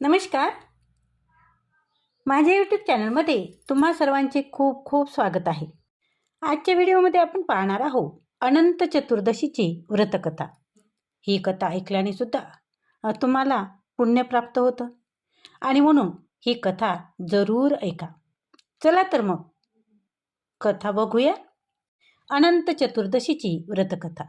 नमस्कार. माझ्या यूट्यूब चॅनलमध्ये तुम्हा सर्वांचे खूप खूप स्वागत आहे. आजच्या व्हिडिओमध्ये आपण पाहणार आहोत अनंत चतुर्दशीची व्रतकथा. ही कथा ऐकल्याने सुद्धा तुम्हाला पुण्य प्राप्त होतं. आणि म्हणून ही कथा जरूर ऐका. चला तर मग कथा बघूया. अनंत चतुर्दशीची व्रतकथा.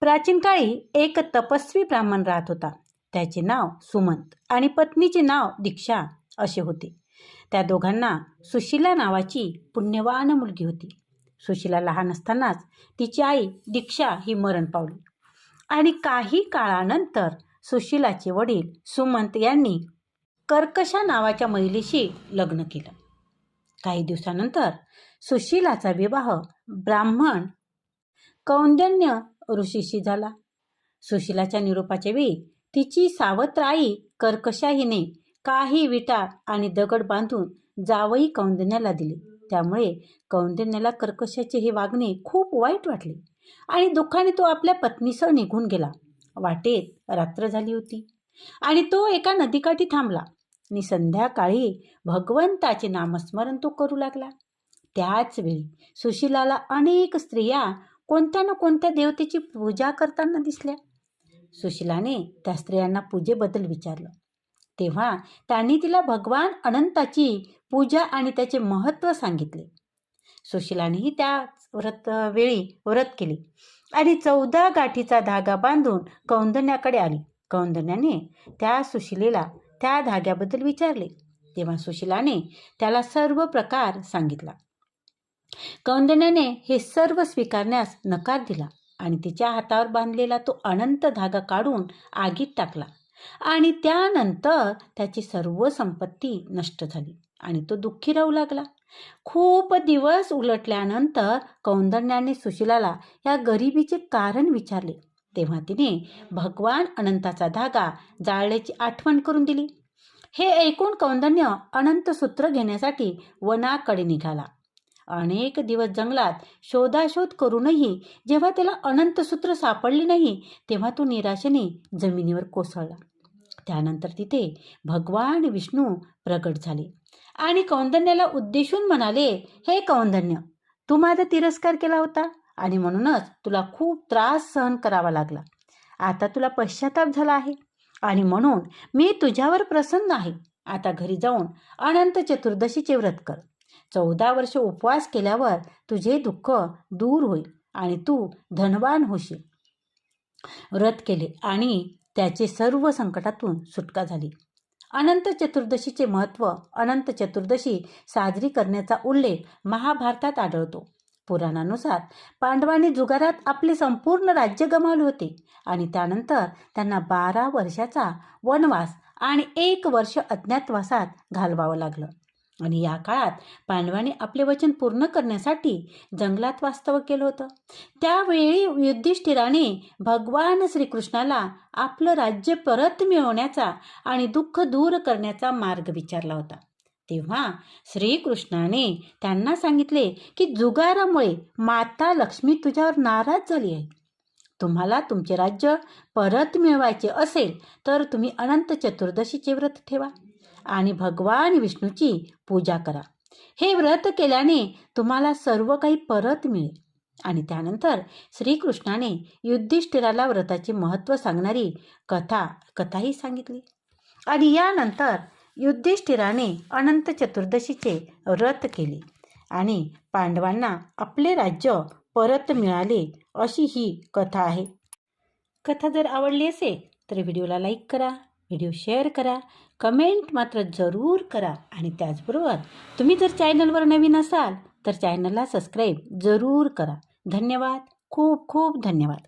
प्राचीन काळी एक तपस्वी ब्राह्मण राहत होता. त्याचे नाव सुमंत आणि पत्नीचे नाव दीक्षा असे होते. त्या दोघांना सुशिला नावाची पुण्यवान मुलगी होती. सुशिला लहान असतानाच तिची आई दीक्षा ही मरण पावली आणि काही काळानंतर सुशिलाचे वडील सुमंत यांनी कर्कशा नावाच्या महिलेशी लग्न केलं. काही दिवसानंतर सुशिलाचा विवाह ब्राह्मण कौंदन्य ऋषीशी झाला. सुशिलाच्या निरोपाच्या वेळी तिची सावत्र आई कर्कशा हिने काही विटा आणि दगड बांधून जावई कौंदिन्याला दिले. त्यामुळे कौंदिन्याला कर्कशाचे हे वागणे खूप वाईट वाटले आणि दुःखाने तो आपल्या पत्नीसह निघून गेला. वाटेत रात्र झाली होती आणि तो एका नदीकाठी थांबला. आणि संध्याकाळी भगवंताचे नामस्मरण तो करू लागला. त्याच वेळी सुशिलाला अनेक स्त्रिया कोणत्या ना कोणत्या देवतेची पूजा करताना दिसल्या. सुशिलाने त्या स्त्रियांना पूजेबद्दल विचारलं. तेव्हा त्यांनी तिला भगवान अनंताची पूजा आणि त्याचे महत्त्व सांगितले. सुशिलानेही त्या व्रत वेळी व्रत केले आणि चौदा गाठीचा धागा बांधून कौंदन्याकडे आली. कौंदन्याने त्या सुशिलेला त्या धाग्याबद्दल विचारले. तेव्हा सुशिलाने त्याला सर्व प्रकार सांगितला. कौंदन्याने हे सर्व स्वीकारण्यास नकार दिला. आणि तिच्या हातावर बांधलेला तो अनंत धागा काढून आगीत टाकला. आणि त्यानंतर त्याची सर्व संपत्ती नष्ट झाली आणि तो दुःखी राहू लागला. खूप दिवस उलटल्यानंतर कौंदण्याने सुशिलाला या गरिबीचे कारण विचारले. तेव्हा तिने भगवान अनंताचा धागा जाळल्याची आठवण करून दिली. हे ऐकून कौंदण्य अनंत सूत्र घेण्यासाठी वनाकडे निघाला. अनेक दिवस जंगलात शोधाशोध करूनही जेव्हा त्याला अनंत सूत्र सापडले नाही तेव्हा तो निराशेने जमिनीवर कोसळला. त्यानंतर तिथे भगवान विष्णू प्रगट झाले आणि कौंदन्याला उद्देशून म्हणाले हे कौंदन्य तू माझा तिरस्कार केला होता आणि म्हणूनच तुला खूप त्रास सहन करावा लागला. आता तुला पश्चाताप झाला आहे आणि म्हणून मी तुझ्यावर प्रसन्न आहे. आता घरी जाऊन अनंत चतुर्दशीचे व्रत कर. चौदा वर्ष उपवास केल्यावर तुझे दुःख दूर होईल आणि तू धनवान होशील. व्रत केले आणि त्याचे सर्व संकटातून सुटका झाली. अनंत चतुर्दशीचे महत्त्व अनंत चतुर्दशी साजरी करण्याचा उल्लेख महाभारतात आढळतो. पुराणानुसार पांडवांनी जुगारात आपले संपूर्ण राज्य गमावले होते आणि त्यानंतर त्यांना बारा वर्षाचा वनवास आणि एक वर्ष अज्ञातवासात घालवावं लागलं. आणि या काळात पांडवाने आपले वचन पूर्ण करण्यासाठी जंगलात वास्तव केलं होतं. त्यावेळी युधिष्ठिराने भगवान श्रीकृष्णाला आपलं राज्य परत मिळवण्याचा आणि दुःख दूर करण्याचा मार्ग विचारला होता. तेव्हा श्रीकृष्णाने त्यांना सांगितले की जुगारामुळे माता लक्ष्मी तुझ्यावर नाराज झाली आहे. तुम्हाला तुमचे राज्य परत मिळवायचे असेल तर तुम्ही अनंत चतुर्दशीचे व्रत ठेवा. आणि भगवान विष्णूची पूजा करा. हे व्रत केल्याने तुम्हाला सर्व काही परत मिळेल. आणि त्यानंतर श्रीकृष्णाने युधिष्ठिराला व्रताचे महत्त्व सांगणारी कथा कथाही सांगितली. आणि यानंतर युद्धिष्ठिराने अनंत चतुर्दशीचे व्रत केले. आणि पांडवांना आपले राज्य परत मिळाले अशी ही कथा आहे. कथा जर आवडली असेल तर व्हिडिओला लाईक करा. व्हिडिओ शेअर करा कमेंट मात्र जरूर करा आणि त्याचबरोबर तुम्ही जर चॅनलवर नवीन असाल तर चॅनलला सबस्क्राईब जरूर करा. धन्यवाद. खूप खूप धन्यवाद.